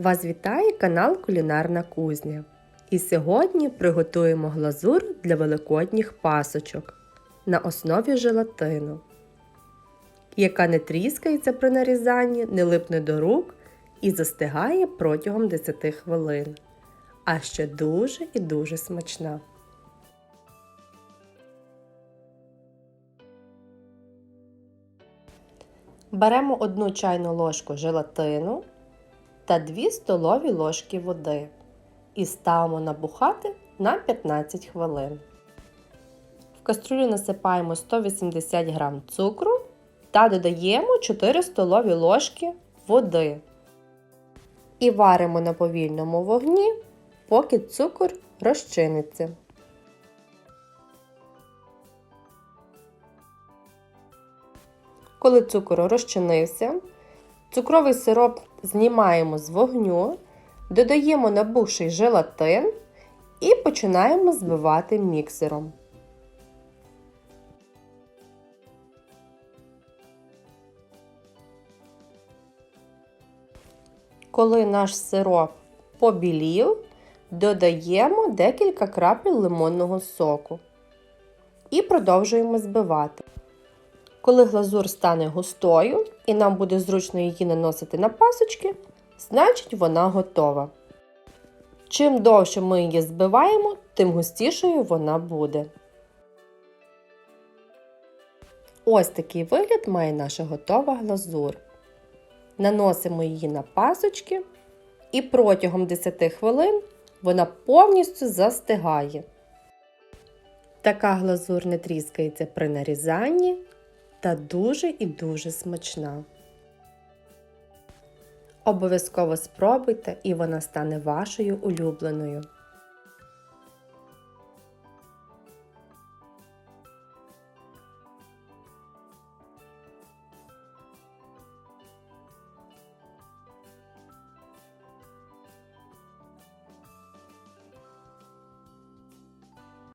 Вас вітає канал Кулінарна Кузня. І сьогодні приготуємо глазур для великодніх пасочок на основі желатину, яка не тріскається при нарізанні, не липне до рук і застигає протягом 10 хвилин. А ще дуже і дуже смачна. Беремо 1 чайну ложку желатину та 2 столові ложки води і ставимо набухати на 15 хвилин. В кастрюлю насипаємо 180 г цукру та додаємо 4 столові ложки води. І варимо на повільному вогні, поки цукор розчиниться. Коли цукор розчинився, цукровий сироп знімаємо з вогню, додаємо набухший желатин і починаємо збивати міксером. Коли наш сироп побілів, додаємо декілька крапель лимонного соку і продовжуємо збивати. Коли глазур стане густою і нам буде зручно її наносити на пасочки, значить вона готова. Чим довше ми її збиваємо, тим густішою вона буде. Ось такий вигляд має наша готова глазур. Наносимо її на пасочки і протягом 10 хвилин вона повністю застигає. Така глазур не тріскається при нарізанні та дуже і дуже смачна. Обов'язково спробуйте і вона стане вашою улюбленою.